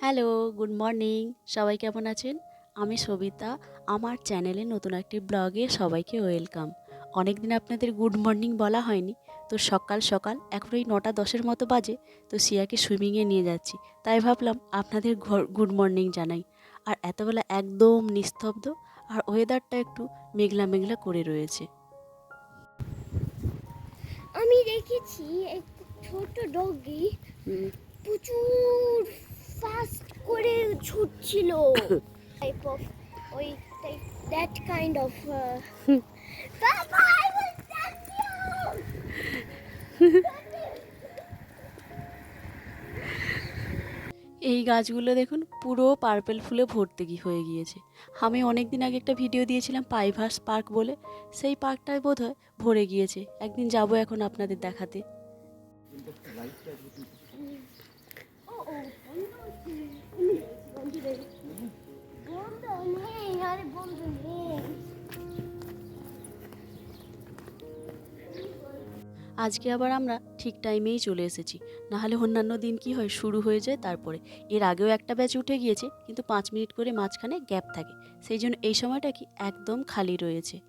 Hello good morning সবাই কেমন আছেন? আমি সবিতা। আমার চ্যানেলে নতুন একটি ব্লগে সবাইকে ওয়েলকাম। অনেক দিন আপনাদের গুড মর্নিং বলা হয়নি, তো সকাল সকাল, এখন ওই নটা দশের মতো বাজে, তো সিয়াকে সুইমিংয়ে নিয়ে যাচ্ছি। তাই ভাবলাম আপনাদের গুড মর্নিং জানাই। আর এতবেলা একদম নিস্তব্ধ, আর ওয়েদারটা একটু মেঘলা মেঘলা করে রয়েছে। আমি দেখেছি এক ছোট ডগি প্রচুর ফাস্ট করে ছুটছিল। টাইপ অফ ওই দ্যাট কাইন্ড অফ বাবা আই উইল টাচ ইউ এই গাছগুলো দেখুন, পুরো পার্পেল ফুলে ভর্তি হয়ে গিয়েছে। আমি অনেক দিন আগে একটা ভিডিও দিয়েছিলাম, পাইভার্স পার্ক বলে। সেই পার্কটায় বোধ হয় ভরে গিয়েছে। একদিন যাব এখন আপনাদের দেখাতে। আজকে আবার আমরা ঠিক টাইমেই চলে এসেছি। নাহলে অন্যান্য দিন কি হয়, শুরু হয়ে যায় তারপরে। এর আগেও একটা ব্যাচ উঠে গিয়েছে, কিন্তু পাঁচ মিনিট করে মাঝখানে গ্যাপ থাকে। সেই জন্য এই সময়টা কি একদম খালি রয়েছে।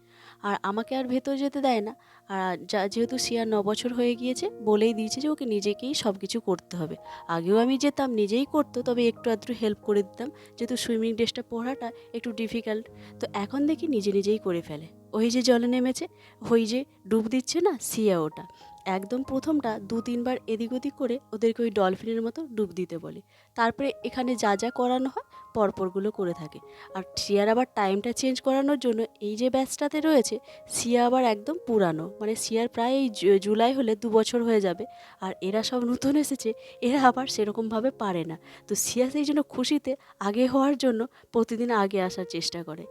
আর আমাকে আর ভেতর যেতে দেয় না। আর যা- যেহেতু সিয়া ন বছর হয়ে গিয়েছে, বলেই দিয়েছে যে ওকে নিজেকেই সব কিছু করতে হবে। আগেও আমি যেতাম, নিজেই করতো, তবে একটু আধটু হেল্প করে দিতাম। যেহেতু সুইমিং ড্রেসটা পড়াটা একটু ডিফিকাল্ট তো এখন দেখি নিজে নিজেই করে ফেলে। ওই যে জলে নেমেছে, ওই যে ডুব দিচ্ছে না, সিয়া ওটা। একদম প্রথমটা দু তিনবার এদিক ওদিক করে ওদেরকে ওই ডলফিনের মতো ডুব দিতে বলে। তারপরে এখানে যা যা করানো হয় পরপরগুলো করে থাকে। আর সিয়ার আবার টাইমটা চেঞ্জ করানোর জন্য এই যে ব্যাচটাতে রয়েছে সিয়া আবার একদম পুরানো। মানে সিয়ার প্রায় এই জুলাই হলে দু বছর হয়ে যাবে। আর এরা সব নতুন এসেছে, এরা আবার সেরকমভাবে পারে না। তো সিয়া সেই জন্য খুশিতে আগে হওয়ার জন্য প্রতিদিন আগে আসার চেষ্টা করে।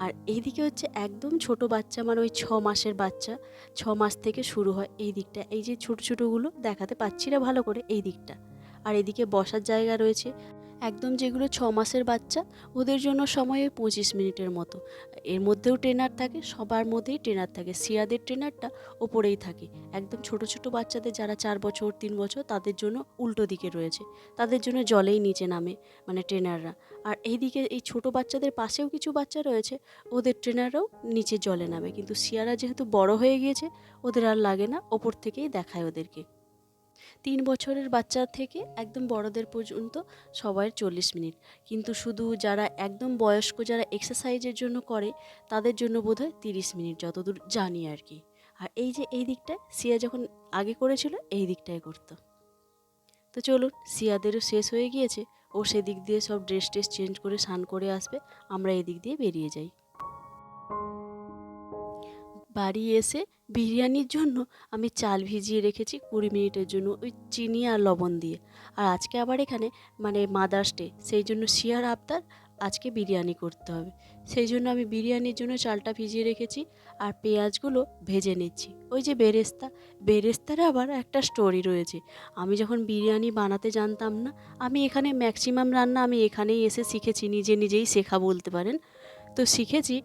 আর এইদিকে হচ্ছে একদম ছোট বাচ্চা মানে ওই ছ মাসের বাচ্চা, ছ মাস থেকে শুরু হয় এই দিকটা। এই যে ছোট ছোটোগুলো দেখাতে পাচ্ছি না ভালো করে এই দিকটা। আর এদিকে বসার জায়গা রয়েছে। একদম যেগুলো ছ মাসের বাচ্চা, ওদের জন্য সময় ওই পঁচিশ মিনিটের মতো। এর মধ্যেও ট্রেনার থাকে, সবার মধ্যেই ট্রেনার থাকে। সিয়াদের ট্রেনারটা ওপরেই থাকে। একদম ছোট ছোট বাচ্চাদের যারা চার বছর, তিন বছর, তাদের জন্য উল্টো দিকে রয়েছে। তাদের জন্য জলেই নিচে নামে মানে ট্রেনাররা। আর এইদিকে এই ছোট বাচ্চাদের পাশেও কিছু বাচ্চা রয়েছে, ওদের ট্রেনাররাও নিচে জলে নামে। কিন্তু সিয়ারা যেহেতু বড় হয়ে গিয়েছে, ওদের আর লাগে না, ওপর থেকেই দেখায় ওদেরকে। তিন বছরের বাচ্চা থেকে একদম বড়দের পর্যন্ত সবাই চল্লিশ মিনিট। কিন্তু শুধু যারা একদম বয়স্ক, যারা এক্সারসাইজের জন্য করে, তাদের জন্য বোধহয় তিরিশ মিনিট, যতদূর জানি আর কি। আর এই যে এই দিকটায় সিয়া যখন আগে করেছিল, এই দিকটায় করতো। তো চলুন, সিয়াদেরও শেষ হয়ে গিয়েছে। ও সেদিক দিয়ে সব ড্রেস ট্রেস চেঞ্জ করে, স্নান করে আসবে। আমরা এদিক দিয়ে বেরিয়ে যাই। বাড়ি এসে বিরিয়ানির জন্য আমি চাল ভিজিয়ে রেখেছি কুড়ি মিনিটের জন্য ওই চিনি আর লবণ দিয়ে। আর আজকে আবার এখানে মানে মাদার্স ডে সেই জন্য শিয়ার আবদার আজকে বিরিয়ানি করতে হবে। সেই জন্য আমি বিরিয়ানির জন্য চালটা ভিজিয়ে রেখেছি আর পেঁয়াজগুলো ভেজে নিচ্ছি। ওই যে বেরেস্তা, বেরেস্তার আবার একটা স্টোরি রয়েছে। আমি যখন বিরিয়ানি বানাতে জানতাম না, আমি এখানে ম্যাক্সিমাম রান্না আমি এখানেই এসে শিখেছি, নিজে নিজেই শেখা বলতে পারেন। তো শিখেছি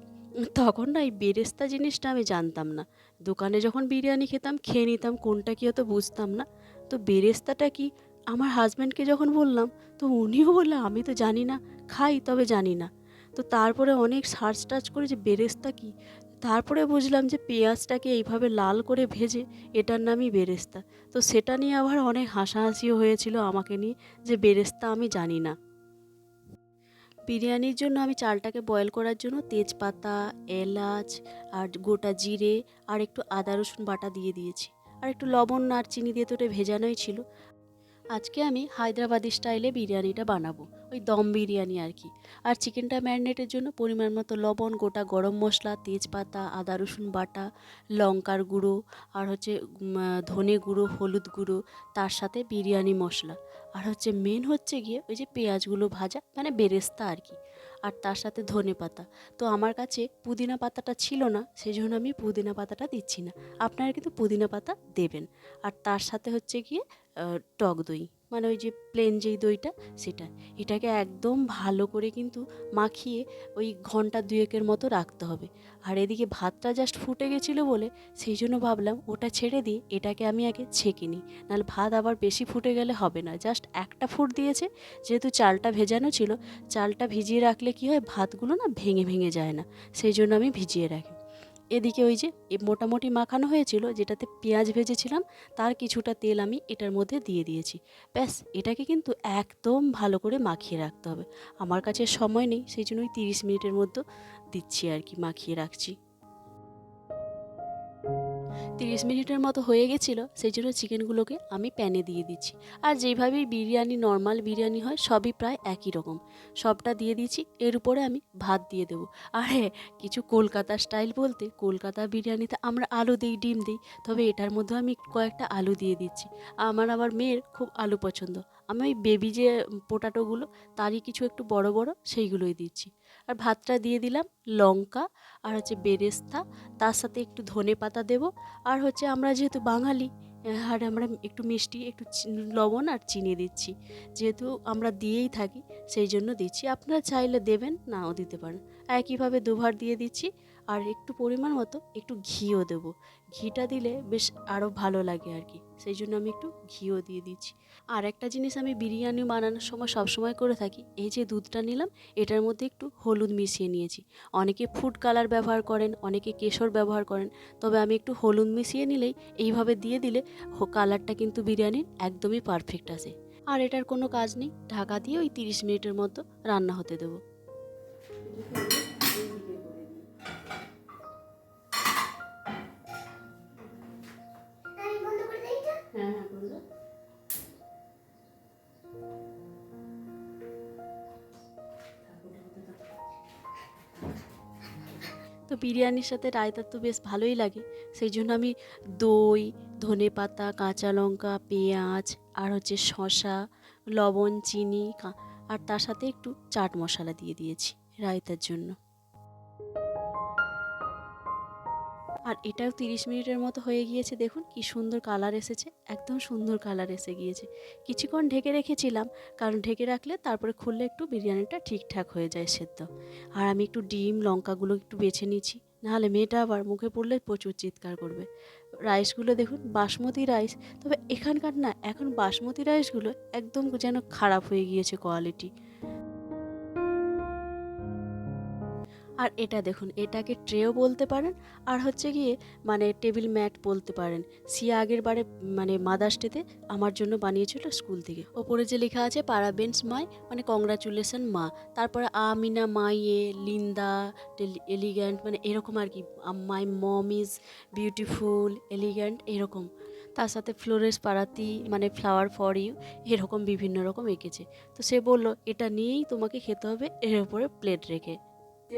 তখন না এই বেরেস্তা জিনিসটা আমি জানতাম না। দোকানে যখন বিরিয়ানি খেতাম, খেয়ে নিতাম, কোনটা কী হতো বুঝতাম না। তো বেরেস্তাটা কি আমার হাজব্যান্ডকে যখন বললাম, তো উনিও বলল আমি তো জানি না, খাই তবে জানি না। তো তারপরে অনেক সার্চ টার্চ করে যে বেরেস্তা কি, তারপরে বুঝলাম যে পেঁয়াজটাকে এইভাবে লাল করে ভেজে এটার নামই বেরেস্তা। তো সেটা নিয়ে আবার অনেক হাসাহাসিও হয়েছিল আমাকে নিয়ে যে বেরেস্তা আমি জানি না। বিরিয়ানির জন্য আমি চালটাকে বয়েল করার জন্য তেজপাতা, এলাচ আর গোটা জিরে আর একটু আদা রসুন বাটা দিয়ে দিয়েছি। আর একটু লবণ আর চিনি দিয়ে তো ওটা ভেজানোই ছিল। আজকে আমি হায়দ্রাবাদি স্টাইলে বিরিয়ানিটা বানাবো, ওই দম বিরিয়ানি আর কি। আর চিকেনটা ম্যারিনেটের জন্য পরিমাণ মতো লবণ, গোটা গরম মশলা, তেজপাতা, আদা, রসুন বাটা, লঙ্কার গুঁড়ো, আর হচ্ছে ধনে গুঁড়ো, হলুদ গুঁড়ো, তার সাথে বিরিয়ানি মশলা। আর হচ্ছে মেন হচ্ছে গিয়ে ওই যে পেঁয়াজগুলো ভাজা মানে বেরেস্তা আর কি। আর তার সাথে ধনে পাতা। তো আমার কাছে পুদিনা পাতাটা ছিল না সেই জন্য আমি পুদিনা পাতাটা দিচ্ছি না। আপনারা কিন্তু পুদিনা পাতা দেবেন। আর তার সাথে হচ্ছে গিয়ে টক দই। মানে ওই যে প্লেন যেই দইটা, সেটা। এটাকে একদম ভালো করে কিন্তু মাখিয়ে ওই ঘণ্টা দুয়েকের মতো রাখতে হবে। আর এদিকে ভাতটা জাস্ট ফুটে গেছিল বলে, সেই জন্য ভাবলাম ওটা ছেড়ে দিয়ে এটাকে আমি আগে ছেঁকে নিই। নাহলে ভাত আবার বেশি ফুটে গেলে হবে না। জাস্ট একটা ফুট দিয়েছে, যেহেতু চালটা ভেজানো ছিল, চালটা ভিজিয়ে রাখলে কি হয়, ভাতগুলো না ভেঙে ভেঙে যায় না। সেই জন্য আমি ভিজিয়ে রাখি। এদিকে ওই যে মোটামুটি মাখানো হয়েছিল, যেটাতে পেঁয়াজ ভেজেছিলাম, তার কিছুটা তেল আমি এটার মধ্যে দিয়ে দিয়েছি। ব্যাস, এটাকে কিন্তু একদম ভালো করে মাখিয়ে রাখতে হবে। আমার কাছে সময় নেই, সেই জন্য ওই তিরিশ মিনিটের মধ্যে দিচ্ছি আর কি, মাখিয়ে রাখছি। তিরিশ মিনিটের মতো হয়ে গেছিল, সেই জন্য চিকেনগুলোকে আমি প্যানে দিয়ে দিচ্ছি। আর যেইভাবেই বিরিয়ানি, নর্মাল বিরিয়ানি হয়, সবই প্রায় একই রকম। সবটা দিয়ে দিচ্ছি, এর উপরে আমি ভাত দিয়ে দেবো। আর হ্যাঁ কিছু কলকাতা স্টাইল বলতে, কলকাতা বিরিয়ানিতে আমরা আলু দিই, ডিম দিই, তবে এটার মধ্যে আমি কয়েকটা আলু দিয়ে দিচ্ছি। আমার আবার মেয়ের খুব আলু পছন্দ। আমি ওই বেবি যে পোটাটোগুলো, তারই কিছু একটু বড় বড়, সেইগুলোই দিচ্ছি। আর ভাতটা দিয়ে দিলাম, লঙ্কা আর হচ্ছে বেরেস্তা। তার সাথে একটু ধনে পাতা দেবো। আর হচ্ছে আমরা যেহেতু বাঙালি আর আমরা একটু মিষ্টি, একটু লবণ আর চিনি দিচ্ছি। যেহেতু আমরা দিয়েই থাকি, সেই জন্য দিচ্ছি। আপনারা চাইলে দেবেন, নাও দিতে পারেন। একইভাবে দুবার দিয়ে দিচ্ছি। আর একটু পরিমাণ মতো একটু ঘিও দেবো। ঘিটা দিলে বেশ আরও ভালো লাগে আর কি। সেই জন্য আমি একটু ঘিও দিয়ে দিচ্ছি। আর একটা জিনিস আমি বিরিয়ানি বানানোর সময় সবসময় করে থাকি, এই যে দুধটা নিলাম, এটার মধ্যে একটু হলুদ মিশিয়ে নিয়েছি। অনেকে ফুড কালার ব্যবহার করেন, অনেকে কেশর ব্যবহার করেন, তবে আমি একটু হলুদ মিশিয়ে নিলেই এইভাবে দিয়ে দিলে কালারটা কিন্তু বিরিয়ানির একদমই পারফেক্ট আসে। আর এটার কোনো কাজ নেই, ঢাকা দিয়ে ওই তিরিশ মিনিটের মতো রান্না হতে দেবো। বিরিয়ানির সাথে রায়তা তো বেশ ভালোই লাগে। সেই জন্য আমি দই, ধনে পাতা, কাঁচা লঙ্কা, পেঁয়াজ আর হচ্ছে শশা লবণ, চিনি আর তার সাথে একটু চাট মশলা দিয়ে দিয়েছি রায়তার জন্য। আর এটাও তিরিশ মিনিটের মতো হয়ে গিয়েছে, দেখুন কি সুন্দর কালার এসেছে, একদম সুন্দর কালার এসে গিয়েছে। কিছুক্ষণ ঢেকে রেখেছিলাম, কারণ ঢেকে রাখলে তারপরে খুললে একটু বিরিয়ানিটা ঠিকঠাক হয়ে যায় সেদ্ধ। আর আমি একটু ডিম, লঙ্কাগুলো একটু বেছে নিচ্ছি, নাহলে মেয়েটা আবার মুখে পড়লে প্রচুর চিৎকার করবে। রাইসগুলো দেখুন, বাসমতি রাইস, তবে এখানকার না, এখন বাসমতি রাইসগুলো একদম যেন খারাপ হয়ে গিয়েছে কোয়ালিটি। আর এটা দেখুন, এটাকে ট্রেও বলতে পারেন, আর হচ্ছে গিয়ে মানে টেবিল ম্যাট বলতে পারেন। সিয়া আগের বারে মানে মাদার্স ডেতে আমার জন্য বানিয়েছিল স্কুল থেকে। ওপরে যে লেখা আছে, পারাবেন্স মাই মানে কংগ্রাচুলেশন মা তারপরে আমিনা মাইয়ে লিন্দা এলিগ্যান্ট মানে এরকম আর কি my mom is beautiful elegant এরকম। তার সাথে ফ্লোরেস পারাতি মানে ফ্লাওয়ার ফর ইউ এরকম বিভিন্ন রকম এঁকেছে। তো সে বলল, এটা নিয়েই তোমাকে খেতে হবে, এর উপরে প্লেট রেখে।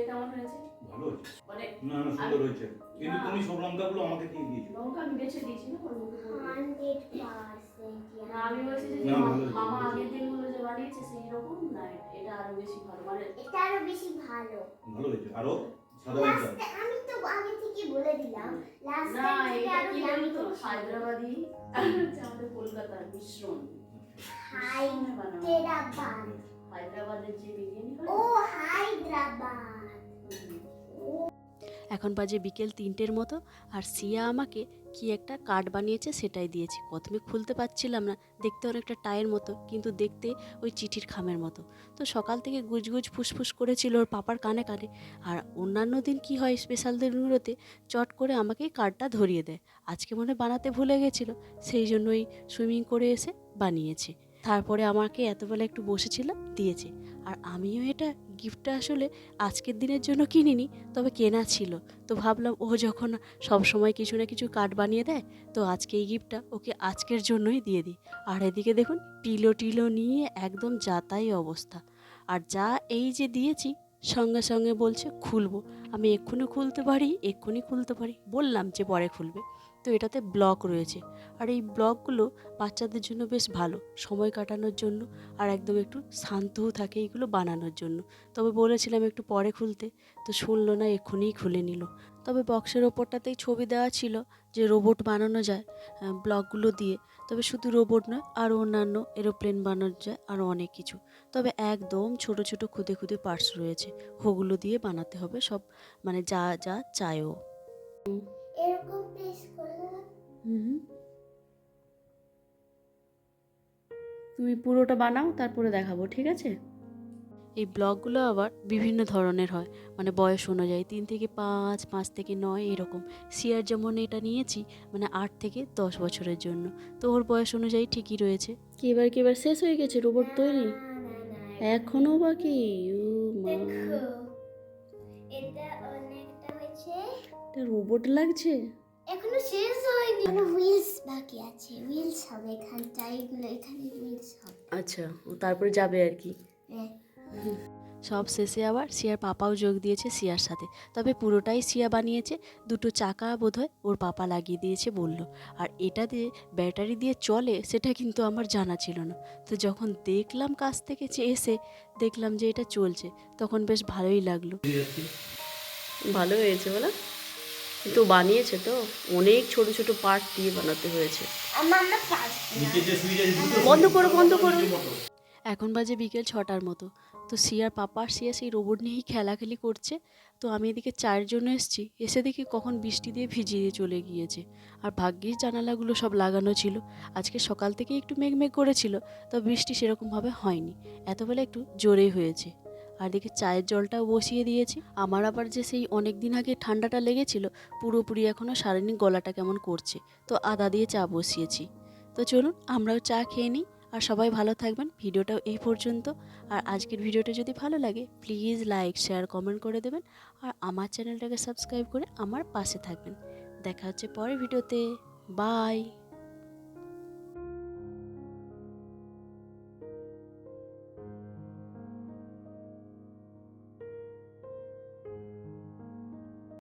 কেমন হয়েছে? ভালো হয়েছে। মানে না না সুন্দর হয়েছে। কিন্তু তুমি সব লঙ্কাগুলো আমাকে দিয়ে দিয়েছ। লঙ্কা আমি বেছে দিয়েছি না ওর মুখে পড়বে। হান্ড্রেড পার্সেন্ট না আমি বলছি যে না, মা- ভালো হয়েছে। মামা আগের দিনগুলো যে বানিয়েছে সেই রকম না এটা আরও বেশি ভালো। মানে এটা আরও বেশি ভালো। ভালো হয়েছে। আরও সাদা হয়েছে। আমি তো আগে থেকে বলে দিলাম লাস্ট টাইম থেকে আরও কি দামি বলতো হায়দ্রাবাদি আর হচ্ছে আমাদের কলকাতার মিশ্রণ। হায়দ্রাবাদ। হায়দ্রাবাদের যে বিরিয়ানি হয় ও হায়দ্রাবাদ। এখন বাজে বিকেল তিনটের মতো আর সিয়া আমাকে কি একটা কার্ড বানিয়েছে সেটাই দিয়েছে। প্রথমে খুলতে পারছিলাম না দেখতে অনেকটা টায়ের মতো কিন্তু দেখতে ওই চিঠির খামের মতো। তো সকাল থেকে গুজগুজ ফুসফুস করেছিল ওর পাপার কানে কানে। আর অন্যান্য দিন কি হয় স্পেশাল দিনগুলোতে চট করে আমাকে কার্ডটা ধরিয়ে দেয়। আজকে মনে হয় বানাতে ভুলে গেছিল সেই জন্যই সুইমিং করে এসে বানিয়েছে। তারপরে আমাকে এতবেলা একটু বসেছিলাম দিয়েছে। আর আমিও এটা গিফটটা আসলে আজকের দিনের জন্য কিনিনি, তবে কেনা ছিল। তো ভাবলাম ও যখন সব সময় কিছু না কিছু কার্ড বানিয়ে দেয়, তো আজকে এই গিফটটা ওকে আজকের জন্যই দিয়ে দিই। আর এদিকে দেখুন, টিলো টিলো নিয়ে একদম যাতাই অবস্থা। আর যা এই যে দিয়েছি, সঙ্গে সঙ্গে বলছে, খুলবো। আমি এক্ষুনি খুলতে পারি, এক্ষুনি খুলতে পারি। বললাম যে পরে খুলবে। তো এটাতে ব্লক রয়েছে। আর এই ব্লকগুলো বাচ্চাদের জন্য বেশ ভালো, সময় কাটানোর জন্য আর একদম একটু শান্তও থাকে এইগুলো বানানোর জন্য। তবে বলেছিলাম একটু পরে খুলতে, তো শুনলো না এক্ষুনিই খুলে নিল। তবে বক্সের ওপরটাতেই ছবি দেওয়া ছিল যে রোবট বানানো যায় ব্লকগুলো দিয়ে। তবে শুধু রোবট নয় আরও অন্যান্য এরোপ্লেন বানানো যায় আরও অনেক কিছু। তবে একদম ছোট ছোট খুদে খুদে পার্টস রয়েছে, ওগুলো দিয়ে বানাতে হবে সব মানে যা যা চায়ও। এরকম তুমি পুরোটা বানাও তারপরে দেখাবো ঠিক আছে? এই ব্লগগুলো আবার বিভিন্ন ধরনের হয় মানে বয়স অনুযায়ী তিন থেকে পাঁচ পাঁচ থেকে নয় এরকম। সিয়ার যেমন এটা নিয়েছি মানে আট থেকে দশ বছরের জন্য। তো ওর বয়স অনুযায়ী ঠিকই রয়েছে। কি এবার কি এবার শেষ হয়ে গেছে রোবট তৈরি? না, না, না, এখনও বাকি? ও মা। দেখো এটা অনেকটা হয়েছে। এটা রোবট লাগছে? এখনও শেষ হয়নি। এখনও হুইলস বাকি আছে। হুইলস হবে এখানটা এগুলো এখানে হুইলস হবে। আচ্ছা ও তারপরে যাবে আর কি। হ্যাঁ। সব শেষে আবার সিয়ার পাপাও যোগ দিয়েছে সিয়ার সাথে। তবে পুরোটাই সিয়া বানিয়েছে দুটো চাকা বোধহয় ওর পাপা লাগিয়ে দিয়েছে বলল। আর এটা দিয়ে ব্যাটারি দিয়ে চলে সেটা কিন্তু আমার জানা ছিল না। তো যখন দেখলাম কাছ থেকে যে এসে দেখলাম যে এটা চলছে তখন বেশ ভালোই লাগল। ভালো হয়েছে বলো? কিন্তু বানিয়েছে তো। অনেক ছোট ছোট পার্ট দিয়ে বানাতে হয়েছে। বন্ধ করো বন্ধ করো। এখন বাজে বিকেল ছটার মতো। তো সিয়ার পাপা সিয়া সেই রোবট নিয়েই খেলাখেলি করছে। তো আমি এদিকে চারজন এসেছি। এসে দেখি কখন বৃষ্টি দিয়ে ভিজিয়ে চলে গিয়েছে। আর ভাগ্যিস জানালাগুলো সব লাগানো ছিল। আজকে সকাল থেকে একটু মেঘমেঘ করেছিল। তো বৃষ্টি সেরকমভাবে হয়নি। এত বেলা একটু জোরেই হয়েছে। আর দেখি চায়ের জলটাও বসিয়ে দিয়েছি। আমার আবার যে সেই অনেক দিন আগে ঠান্ডাটা লেগেছিল, পুরোপুরি এখনও সারেনি, গলাটা কেমন করছে। তো আদা দিয়ে চা বসিয়েছি। তো চলুন আমরাও চা খেয়ে নিই আর সবাই ভালো থাকবেন। ভিডিওটাও এই পর্যন্ত। আর আজকের ভিডিওটা যদি ভালো লাগে, প্লিজ লাইক, শেয়ার, কমেন্ট করে দেবেন। আর আমার চ্যানেলটাকে সাবস্ক্রাইব করে আমার পাশে থাকবেন। দেখা হচ্ছে পরের ভিডিওতে। বাই।